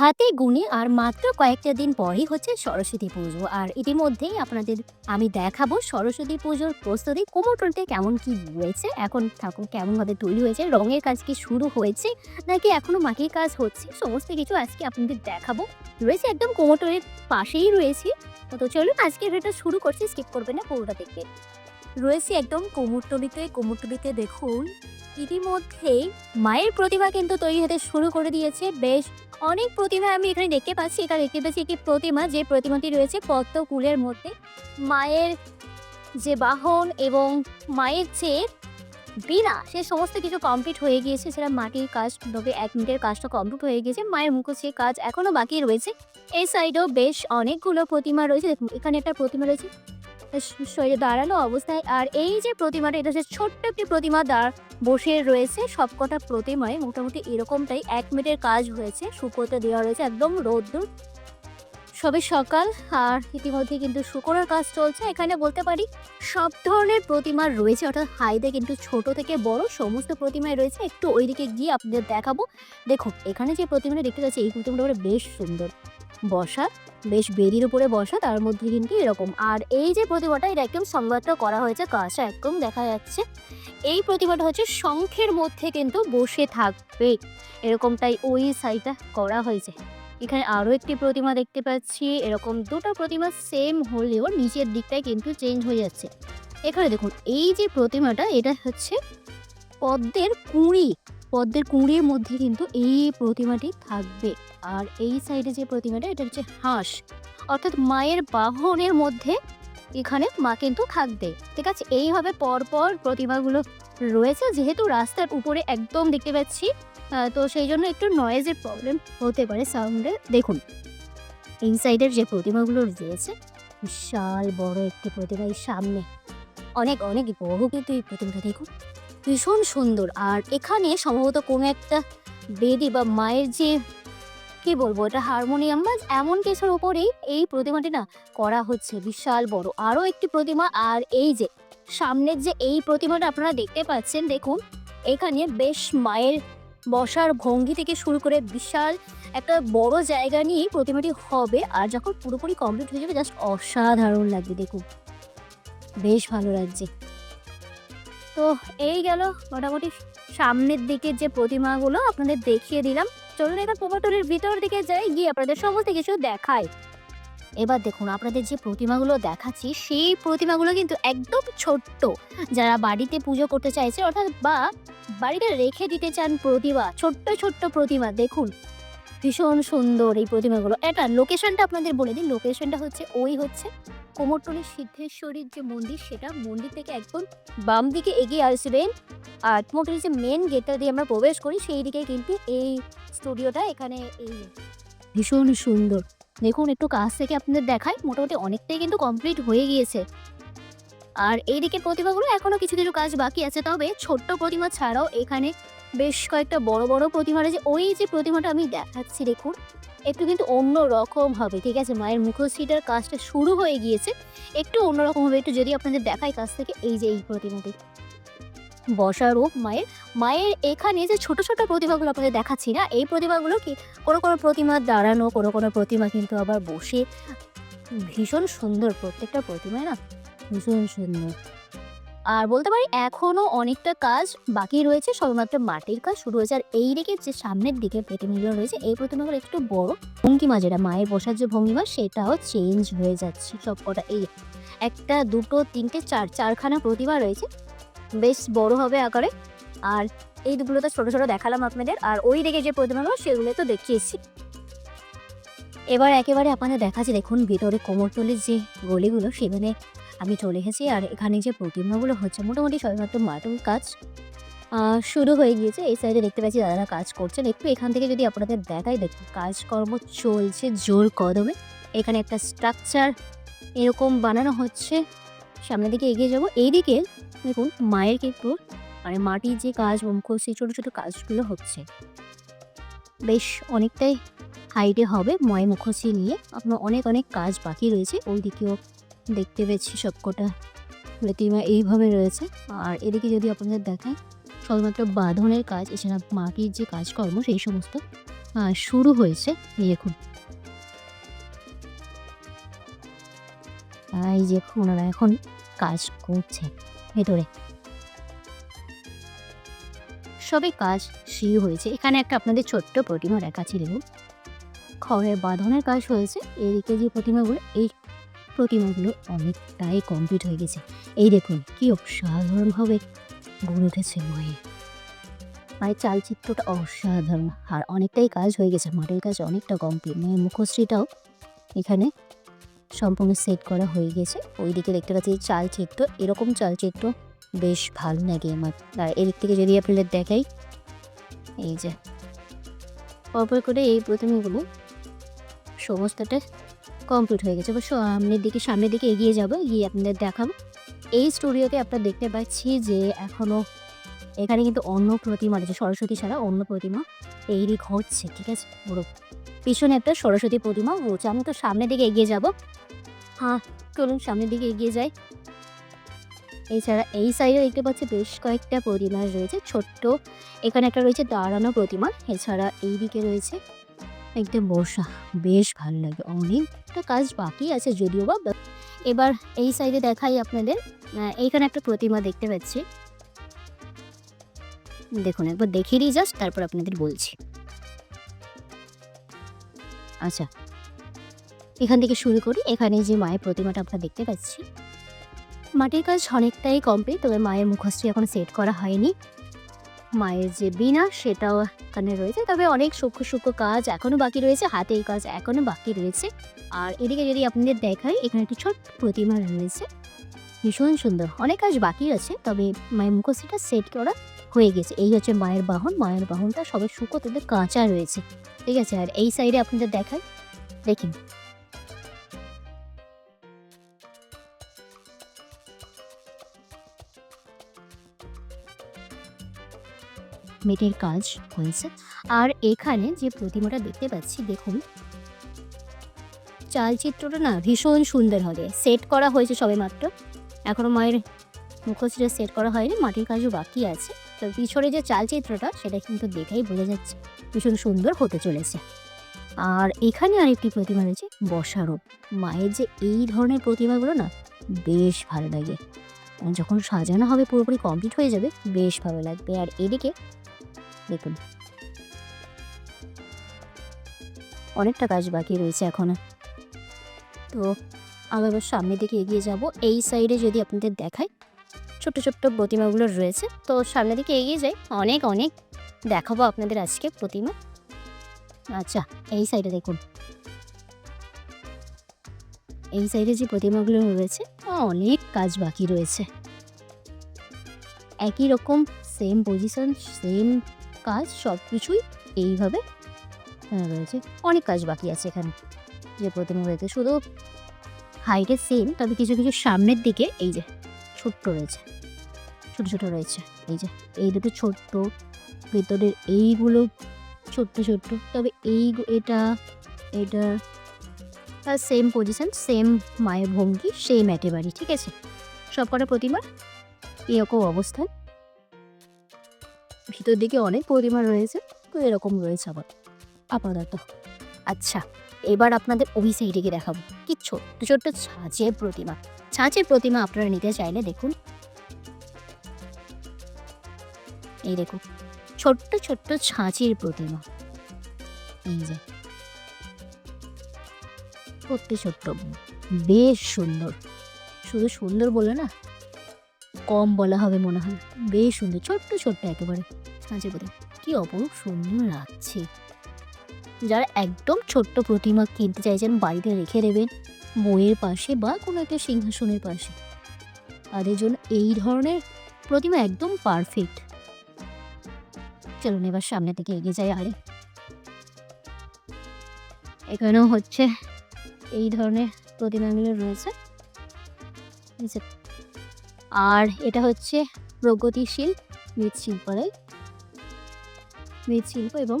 হাতে গুনে আর মাত্র কয়েকটা দিন পরেই হচ্ছে সরস্বতী পুজো। আর ইতিমধ্যেই আপনাদের আমি দেখাবো সরস্বতী পুজোর প্রস্তুতি, কোমরটুলিতে কেমন কি রয়েছে, এখন ঠাকুর কেমনভাবে তৈরি হয়েছে, রঙের কাজ কি শুরু হয়েছে, নাকি এখনও মাটির কাজ হচ্ছে, সমস্ত কিছু আজকে আপনাদের দেখাবো। রয়েছে একদম কোমরটুলির পাশেই রয়েছি। তো চলুন আজকে এটা শুরু করছি স্কিপ করবেন না, পুরোটা দেখবে রয়েছে একদম কোমরটুলিতে কোমরটুলিতে দেখুন, ইতিমধ্যেই মায়ের প্রতিভা কিন্তু তৈরি হতে শুরু করে দিয়েছে। বেশ অনেক প্রতিমা আমি এখানে দেখতে পাচ্ছি। এটা দেখতে পাচ্ছি একটি প্রতিমা, যে প্রতিমাটি রয়েছে পদ্ম কুলের মধ্যে। মায়ের যে বাহন এবং মায়ের যে বিনা সে সমস্ত কিছু কমপ্লিট হয়ে গিয়েছে। সেটা মাটির কাজ তবে এক মিনিটের কাজটা কমপ্লিট হয়ে গিয়েছে। মায়ের মুখোশে কাজ এখনও বাকি রয়েছে। এই সাইডেও বেশ অনেকগুলো প্রতিমা রয়েছে। এখানে একটা প্রতিমা রয়েছে। শরীরে দাঁড়ানো অবস্থায় আর এই যে প্রতিমাটা, এটা হচ্ছে ছোট্ট একটি প্রতিমা। দাঁড় বসে রয়েছে, সবকটা প্রতিমায় মোটামুটি এরকমটাই এক মিনিটের কাজ হয়েছে, শুকোতে দেওয়া রয়েছে একদম রোদ্দুর। সবে সকাল আর ইতিমধ্যে কিন্তু শুকোনোর কাজ চলছে। এখানে বলতে পারি সব ধরনের প্রতিমা রয়েছে, অর্থাৎ হাইতে কিন্তু ছোট থেকে বড় সমস্ত প্রতিমায় রয়েছে। একটু ওইদিকে গিয়ে আপনাদের দেখাবো। দেখুন, এখানে যে প্রতিমাটা দেখতে পাচ্ছি, এই প্রতিমাটা বেশ সুন্দর। বসা, বেশ বেরির উপরে বসা, তার মধ্যে কিন্তু এরকম। আর এই যে প্রতিমাটা, এটা একদম সংবাদটা করা হয়েছে কাজটা একদম দেখা যাচ্ছে। এই প্রতিমাটা হচ্ছে শঙ্খের মধ্যে কিন্তু বসে থাকবে। এরকমটাই ওই সাইডটা করা হয়েছে। এখানে আরও একটি প্রতিমা দেখতে পাচ্ছি। এরকম দুটো প্রতিমা সেম হলেও নিচের দিকটাই কিন্তু চেঞ্জ হয়ে যাচ্ছে। এখানে দেখুন, এই যে প্রতিমাটা, এটা হচ্ছে পদ্মের কুঁড়ি। পদ্মের কুঁড়ির মধ্যে কিন্তু এই প্রতিমাটি থাকবে। আর এই সাইডে যে প্রতিমাটা, এটা হচ্ছে হাঁস। অর্থাৎ মায়ের বাহনের মধ্যে এখানে মা কিন্তু থাকবে। ঠিক আছে? এইভাবে পরপর প্রতিমাগুলো রয়েছে। যেহেতু রাস্তার উপরে একদম দেখতে পাচ্ছি তো সেই জন্য একটু নয়েজের প্রবলেম হতে পারে সাউন্ডে দেখুন, এই সাইডের যে প্রতিমাগুলো রয়েছে, বিশাল বড় একটি প্রতিমা এই সামনে। অনেক অনেক বড় কিন্তু এই প্রতিমাটা, দেখুন, ভীষণ সুন্দর। আর এখানে সম্ভবত কোনো একটা বেদি বা মায়ের যে কি বলব? এটা হারমোনিয়াম বা এমন কিছুর উপরেই এই প্রতিমাটি না করা হচ্ছে। বিশাল বড়। আরও একটি প্রতিমা আর এই যে সামনের যে এই প্রতিমাটা আপনারা দেখতে পাচ্ছেন, দেখুন, এখানে বেশ মায়ের বসার ভঙ্গি থেকে শুরু করে বিশাল একটা বড় জায়গা নিয়েই প্রতিমাটি হবে। আর যখন পুরোপুরি কমপ্লিট হয়ে যাবে, জাস্ট অসাধারণ লাগবে, দেখুন। বেশ ভালো লাগছে। তো এই গেল মোটামুটি সামনের দিকে যে প্রতিমাগুলো আপনাদের দেখিয়ে দিলাম। চলুন এবার প্রভাতরের ভিতর দিকে যাই, গিয়ে আপনাদের সমস্ত কিছু দেখাই। এবার দেখুন, আপনাদের যে প্রতিমাগুলো দেখাচ্ছি, সেই প্রতিমাগুলো কিন্তু একদম ছোট্ট। যারা বাড়িতে পুজো করতে চাইছে, অর্থাৎ বা বাড়িতে রেখে দিতে চান প্রতিমা, ছোট্ট ছোট্ট প্রতিমা, দেখুন। ভীষণ সুন্দর এই প্রতিমাগুলো। এটা লোকেশনটা আপনাদের বলে দিই লোকেশনটা হচ্ছে, ওই হচ্ছে কোমরটুলি সিদ্ধেশ্বরীর যে মন্দির, সেটা মন্দির থেকে একদম বাম দিকে এগিয়ে আসবেন। আর কোমরটুলি যে মেন গেটটা দিয়ে আমরা প্রবেশ করি, সেই দিকে কিন্তু এই স্টুডিওটা এখানে এই ভীষণ সুন্দর। দেখুন, একটু কাছ থেকে আপনাদের দেখাই, মোটামুটি অনেকটাই কিন্তু কমপ্লিট হয়ে গিয়েছে। আর এইদিকে প্রতিমাগুলো এখনও কিছু কিছু কাজ বাকি আছে, তবে ছোট্ট প্রতিমা ছাড়াও এখানে বেশ কয়েকটা বড় বড় প্রতিমা রয়েছে ওই যে প্রতিমাটা আমি দেখাচ্ছি, দেখুন। একটু কিন্তু অন্য রকম হবে, ঠিক আছে? মায়ের মুখশ্রীটার কাজটা শুরু হয়ে গিয়েছে। একটু অন্যরকম হবে, একটু যদি আপনাদের দেখাই কাছ থেকে, এই যে এই প্রতিমাটি। বসার রূপ মায়ের মায়ের এখানে যে ছোট ছোট প্রতিমাগুলো আপনাদের দেখাচ্ছি না, এই প্রতিমাগুলো কি, কোনো কোনো প্রতিমা দাঁড়ানো, কোনো কোনো প্রতিমা কিন্তু আবার বসে। ভীষণ সুন্দর প্রত্যেকটা প্রতিমায় না? ভীষণ সুন্দর। আর বলতে পারি এখনও অনেকটা কাজ বাকি রয়েছে সবেমাত্র মাটির কাজ শুরু হয়েছে। আর এই দিকে যে সামনের দিকে প্রতিমাগুলো রয়েছে, এই প্রতিমাগুলো একটু বড়। ভঙ্গিমা যেটা, মায়ের বসার যে ভঙ্গিমা সেটাও চেঞ্জ হয়ে যাচ্ছে সব কটা এই একটা, দুটো, তিনটে, চার, চারখানা প্রতিমা রয়েছে। বেশ বড় হবে আকারে। আর এই দুগুলো তো ছোটো ছোটো দেখালাম আপনাদের। আর ওই দিকে যে প্রতিমাগুলো, সেগুলো তো দেখিয়েছি। এবার একেবারে আপনাদের দেখাচ্ছি, দেখুন ভিতরে কোমরতলির যে গলিগুলো, সেখানে আমি চলে এসেছি আর এখানে যে প্রতিমাগুলো হচ্ছে মোটামুটি সবেমাত্র মাটুর কাজ। শুরু হয়ে গিয়েছে। এই সাইডে দেখতে পাচ্ছি দাদারা কাজ করছেন। একটু এখান থেকে যদি আপনাদের দেখাই, দেখুন কাজকর্ম চলছে জোর কদমে। এখানে একটা স্ট্রাকচার এরকম বানানো হচ্ছে। সামনের দিকে এগিয়ে যাব। এইদিকে দেখুন মায়ের কিন্তু মানে মাটির যে কাজ, মুখোশ সেই ছোটো ছোটো কাজগুলো হচ্ছে। বেশ অনেকটাই হাইটে হবে ময় মুখোশি নিয়ে। আপনার অনেক অনেক কাজ বাকি রয়েছে। ওই দিকেও দেখতে পেয়েছি সবকটা। প্রতিমা এইভাবে রয়েছে। আর এদিকে যদি আপনাদের দেখায় শুধুমাত্র বাঁধনের কাজ, এছাড়া মাটির যে কাজকর্ম, সেই সমস্ত শুরু হয়েছে দেখুন আর এই যে ওনারা এখন কাজ করছে ভেতরে। সবে কাজ শুরু হয়েছে। এখানে একটা আপনাদের ছোট্ট প্রতিমা রাখা ছিল খড়ের বাঁধনের কাজ হয়েছে। এদিকে যে প্রতিমাগুলো, এই প্রতিমাগুলো অনেকটাই কমপ্লিট হয়ে গেছে। এই দেখুন, কি অসাধারণভাবে গড়ে উঠেছে মায়ের। মায়ের চালচিত্রটা অসাধারণ। আর অনেকটাই কাজ হয়ে গেছে মাটির কাজ অনেকটা কমপ্লিট মায়ের মুখশ্রীটাও এখানে সম্পূর্ণ সেট করা হয়ে গেছে। ওইদিকে দেখতে পাচ্ছি চালচিত্র, এরকম চালচিত্র বেশ ভালো লাগে আমার। আর এদিক থেকে যদি আপনাদের দেখাই, এই যে, পরপর করে এই প্রতিমাগুলো সমস্তটা কমপ্লিট হয়ে গেছে। অবশ্য সামনের দিকে সামনের দিকে এগিয়ে যাব, গিয়ে আপনাদের দেখাবো। এই স্টুডিওতে আপনারা দেখতে পাচ্ছি যে এখনও এখানে কিন্তু অন্য প্রতিমা রয়েছে। সরস্বতী ছাড়া অন্য প্রতিমা তৈরি ঘটছে, ঠিক আছে? পুরো পিছনে একটা সরস্বতী প্রতিমা রয়েছে আমি তো সামনের দিকে এগিয়ে যাব। হ্যাঁ চলুন সামনের দিকে এগিয়ে যাই। এছাড়া এই সাইডে দেখতে পাচ্ছি বেশ কয়েকটা প্রতিমা রয়েছে। ছোট্ট, এখানে একটা রয়েছে দাঁড়ানো প্রতিমা। এছাড়া এই দিকে রয়েছে একটা বর্ষা। বেশ ভালো লাগে। অনেকটা কাজ বাকি আছে যদিও বা এবার এই সাইডে দেখাই আপনাদের। এইখানে একটা প্রতিমা দেখতে পাচ্ছি। দেখুন, একবার দেখিয়ে দিই জাস্ট তারপর আপনাদের বলছি। আচ্ছা। এখান থেকে শুরু করি। এখানে যে মায়ের প্রতিমাটা আমরা দেখতে পাচ্ছি। মাটির কাজ অনেকটাই কমপ্লিট তবে মায়ের মুখশ্রী এখন সেট করা হয়নি। মায়ের যে বিনা, সেটাও এখানে রয়েছে। তবে অনেক সূক্ষ্ম সূক্ষ্ম কাজ এখনও বাকি রয়েছে হাতের কাজ এখনও বাকি রয়েছে। আর এদিকে যদি আপনাদের দেখাই, এখানে একটি ছোট্ট প্রতিমা রয়েছে। ভীষণ সুন্দর। অনেক কাজ বাকি আছে, তবে মায়ের মুখশ্রীটা সেট করা হয়ে গেছে। এই হচ্ছে মায়ের বাহন। মায়ের বাহনটা সবে শুকো তাদের কাঁচা রয়েছে। ঠিক আছে, আর এই সাইডে আপনাদের দেখাই। দেখুন। মেটের কাজ হয়েছে। আর এখানে যে প্রতিমাটা দেখতে পাচ্ছি, দেখুন। চালচিত্রটা না ভীষণ সুন্দর হবে। সেট করা হয়েছে সবে মাত্র এখনও মায়ের মুখশ্রীটা সেট করা হয়নি, মাটির কাজও বাকি আছে। তো পিছনে যে চালচিত্রটা, সেটা কিন্তু দেখেই বোঝা যাচ্ছে ভীষণ সুন্দর হতে চলেছে। আর এখানে আরেকটি প্রতিমা রয়েছে, বসারও। মায়ের যে এই ধরনের প্রতিমাগুলো না, বেশ ভালো লাগে। যখন সাজানো হবে পুরোপুরি কমপ্লিট হয়ে যাবে, বেশ ভালো লাগবে। আর এদিকে দেখুন। অনেকটা কাজ বাকি রয়েছে এখনও। তো আমি এবার সামনের দিকে এগিয়ে যাব। এই সাইডে যদি আপনাদের দেখাই, ছোট্ট ছোট্ট প্রতিমাগুলো রয়েছে। তো সামনের দিকে এগিয়ে যাই। অনেক অনেক দেখাবো আপনাদের আজকে প্রতিমা। আচ্ছা এই সাইডে দেখুন। এই সাইডে যে প্রতিমাগুলো রয়েছে, অনেক কাজ বাকি রয়েছে। একই রকম সেম পজিশন সেম কাজ সব কিছুই এইভাবে আহ, রয়েছে। অনেক কাজ বাকি আছে এখানে। যে প্রতিমা রয়েছে শুধু হাইটে সেম তবে কিছু কিছু সামনের দিকে এই যে ছোট্ট রয়েছে ছোট ছোট রয়েছে এই যে এই দুটো ছোট্ট ভেতরের এইগুলো ছোট্ট ছোট্ট তবে এই এটা এটা তার সেম পজিশন সেম মায়ের ভঙ্গি সেম একেবারে ঠিক আছে? সব কটা প্রতিমার এরকম অবস্থান। ভিতর দিকে অনেক প্রতিমা রয়েছে, তো এরকম রয়েছে আবার আপাতত। আচ্ছা এবার আপনাদের ওই সাইডে গিয়ে দেখাবো। কি ছোট্ট ছোট্ট ছাঁচের প্রতিমা। ছাঁচের প্রতিমা আপনারা নিতে চাইলে দেখুন। এই দেখুন, ছোট্ট ছোট্ট ছাঁচির প্রতিমা। এই যে। ছোট্ট ছোট্ট, বেশ সুন্দর। শুধু সুন্দর বলে না, কম বলা হবে মনে হয়। বেশ সুন্দর, ছোট্ট ছোট্ট একেবারে। ছাঁচের প্রতিমা কি অপরূপ সুন্দর লাগছে। যারা একদম ছোট্ট প্রতিমা কিনতে চাইছেন বাড়িতে রেখে দেবেন বইয়ের পাশে বা কোনো একটা সিংহাসনের পাশে। তাদের জন্য এই ধরনের প্রতিমা একদম পারফেক্ট চলুন এবার সামনে থেকে এগিয়ে যাই আরে এখানেও হচ্ছে এই ধরনের প্রতিমাগুলো রয়েছে। আর এটা হচ্ছে প্রগতিশীল মৃৎশিল্পালয়। মৃৎশিল্প এবং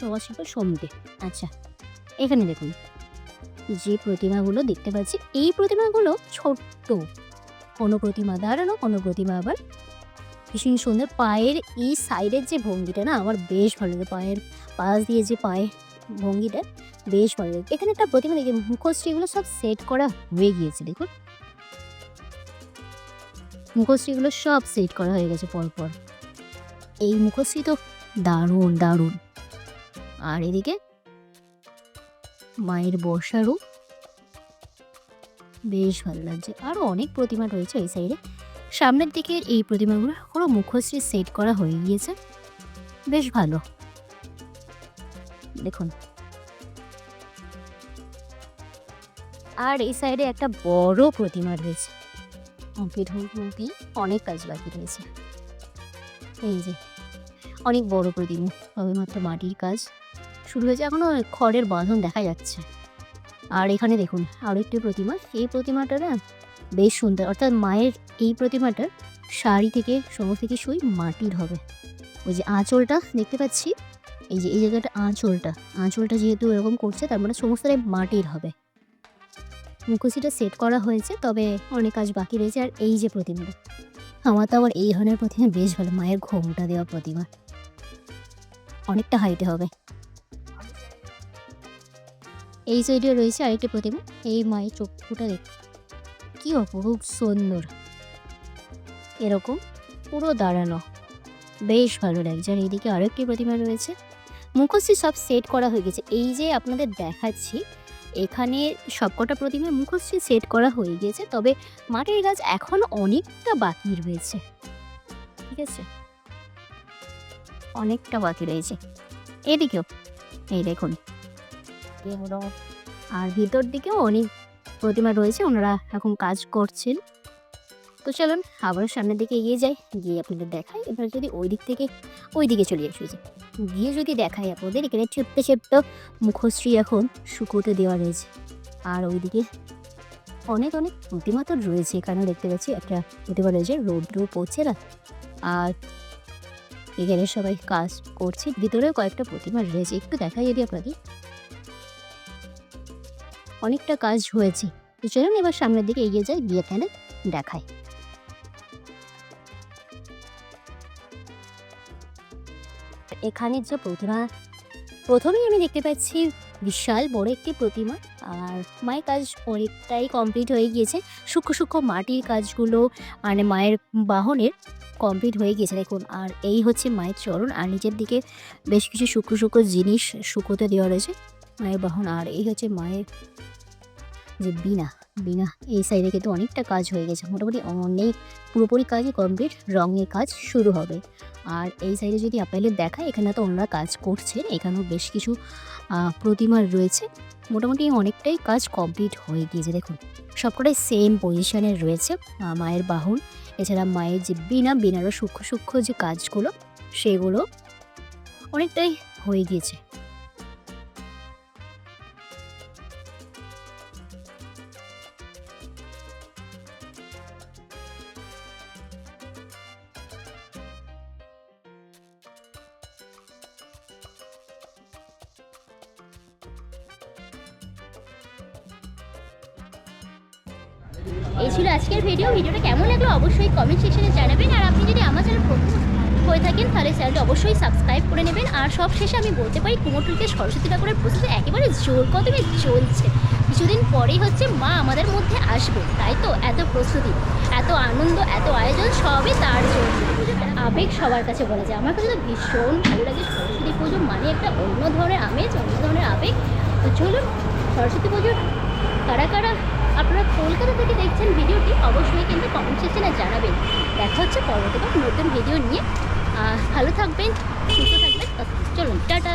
সমাজশিল্প সমিতি আচ্ছা এখানে দেখুন। যে প্রতিমাগুলো দেখতে পাচ্ছি, এই প্রতিমাগুলো ছোট্ট। কোনো প্রতিমা দাঁড়ানো কোনো প্রতিমা আবার ভীষণ সুন্দর। পায়ের এই সাইডের যে ভঙ্গিটা না, আমার বেশ ভালো লাগে। পায়ের পাশ দিয়ে যে পায়ে ভঙ্গিটা বেশ ভালো লাগে। এখানে একটা প্রতিমা দেখি মুখশ্রী এগুলো সব সেট করা হয়ে গিয়েছে, দেখুন। মুখশ্রীগুলো সব সেট করা হয়ে গেছে পরপর। এই মুখশ্রী তো দারুণ দারুণ। আর এদিকে? মায়ের বসারও বেশ ভালো লাগছে। আরও অনেক প্রতিমা রয়েছে এই সাইডে। সামনের দিকের এই প্রতিমাগুলো কোনো মুখশ্রী সেট করা হয়ে গিয়েছে। বেশ ভালো। দেখুন। আর এই সাইডে একটা বড় প্রতিমা রয়েছে। অনেক কাজ বাকি রয়েছে। এই যে। অনেক বড় প্রতিমা সবে মাত্র মাটির কাজ শুরু হয়েছে, এখনও খড়ের বাঁধন দেখা যাচ্ছে। আর এখানে দেখুন আরও একটি প্রতিমা। এই প্রতিমাটা না বেশ সুন্দর। অর্থাৎ মায়ের এই প্রতিমাটার শাড়ি থেকে সমস্ত কিছুই মাটির হবে। ওই যে আঁচলটা দেখতে পাচ্ছি? এই যে, এই জায়গাটা আঁচলটা। আঁচলটা যেহেতু এরকম করছে, তার মানে সমস্তটাই মাটির হবে। মুখোশিটা সেট করা হয়েছে, তবে অনেক কাজ বাকি রয়েছে। আর এই যে প্রতিমাটা, আমার তো আবার এই ধরনের প্রতিমা বেশ ভালো। মায়ের ঘোমটা দেওয়া প্রতিমা। অনেকটা হাইটে হবে। এই সাইডে রয়েছে আরেকটি প্রতিমা। এই মায়ের চক্ষুটা দেখ, কি অপরূপ সুন্দর। এরকম পুরো দাঁড়ানো। বেশ ভালো লাগছে। আর এইদিকে আরেকটি প্রতিমা রয়েছে। মুখশ্রী সব সেট করা হয়ে গেছে। এই যে আপনাদের দেখাচ্ছি, এখানে সবকটা প্রতিমা মুখশ্রী সেট করা হয়ে গেছে। তবে মাটির গাছ এখন অনেকটা বাকি রয়েছে। ঠিক আছে? অনেকটা বাকি রয়েছে। এদিকেও এই দেখুন। আর ভিতর দিকেও অনেক প্রতিমা রয়েছে ওনারা এখন কাজ করছেন। তো চলুন আবার সামনের দিকে এগিয়ে যাই গিয়ে আপনাদের দেখাই। এবার যদি ওই দিক থেকে ওই দিকে চলে আসি যে। গিয়ে যদি দেখাই আপনাদের এখানে ছোট্ট ছোট্ট মুখশ্রী এখন শুকোতে দেওয়া রয়েছে। আর ওইদিকে অনেক অনেক প্রতিমা তো রয়েছে। এখানে দেখতে পাচ্ছি একটা প্রতিমা রয়েছে রৌদ্র পড়ছে না। আর এখানে সবাই কাজ করছে। ভিতরেও কয়েকটা প্রতিমা রয়েছে। একটু দেখাই যদি আপনাদের। অনেকটা কাজ হয়েছে। তো চলুন এবার সামনের দিকে এগিয়ে যাই, গিয়ে এখানে দেখাই। এখানের যে প্রতিমা, প্রথমেই আমি দেখতে পাচ্ছি বিশাল বড় একটি প্রতিমা। আর মায়ের কাজ অনেকটাই কমপ্লিট হয়ে গিয়েছে। সূক্ষ্ম সূক্ষ্ম মাটির কাজগুলো মানে মায়ের বাহনের কমপ্লিট হয়ে গিয়েছে, দেখুন। আর এই হচ্ছে মায়ের চরণ, আর নিচের দিকে বেশ কিছু শুকনো শুকনো জিনিস শুকোতে দেওয়া রয়েছে, মায়ের বাহন। আর এই হচ্ছে মায়ের যে বিনা বিনা এই সাইডে কিন্তু অনেকটা কাজ হয়ে গেছে। মোটামুটি অনেক পুরোপুরি কাজই কমপ্লিট রঙের কাজ শুরু হবে। আর এই সাইডে যদি আপনাদের দেখায় এখানে তো ওনারা কাজ করছেন এখানেও বেশ কিছু আহ, প্রতিমা রয়েছে। মোটামুটি অনেকটাই কাজ কমপ্লিট হয়ে গিয়েছে দেখুন। সবকটাই সেম পজিশনে রয়েছে মায়ের বাহন। এছাড়া মায়ের যে বিনা বিনারও সূক্ষ্ম সূক্ষ্ম যে কাজগুলো সেগুলো অনেকটাই হয়ে গিয়েছে। এই ছিল আজকের ভিডিও ভিডিওটা কেমন লাগল অবশ্যই কমেন্ট সেকশনে জানাবেন। আর আপনি যদি আমার চ্যানেল হয়ে থাকেন, তাহলে চ্যানেলটা অবশ্যই সাবস্ক্রাইব করে নেবেন। আর সব শেষে আমি বলতে পারি কুমোরটুলিতে সরস্বতী ঠাকুরের প্রস্তুতি একেবারে জোর কদমে চলছে কিছুদিন পরেই হচ্ছে মা আমাদের মধ্যে আসবে। তাই তো? এত প্রস্তুতি, এত আনন্দ, এত আয়োজন, সবই তার জন্য। আবেগ সবার কাছে বলা যায়। আমার কাছে তো ভীষণ ভালো লাগে সরস্বতী পুজো মানে একটা অন্য ধরনের আমেজ, অন্য ধরনের আবেগ। তো চলুন, সরস্বতী পুজোর কারা কারা আপনারা কলকাতা থেকে দেখছেন ভিডিওটি, অবশ্যই কিন্তু কমেন্ট সেকশনে জানাবেন। দেখা হচ্ছে পরবর্তীবার নতুন ভিডিও নিয়ে। ভালো থাকবেন, সুস্থ থাকবেন, চলুন, টাটা।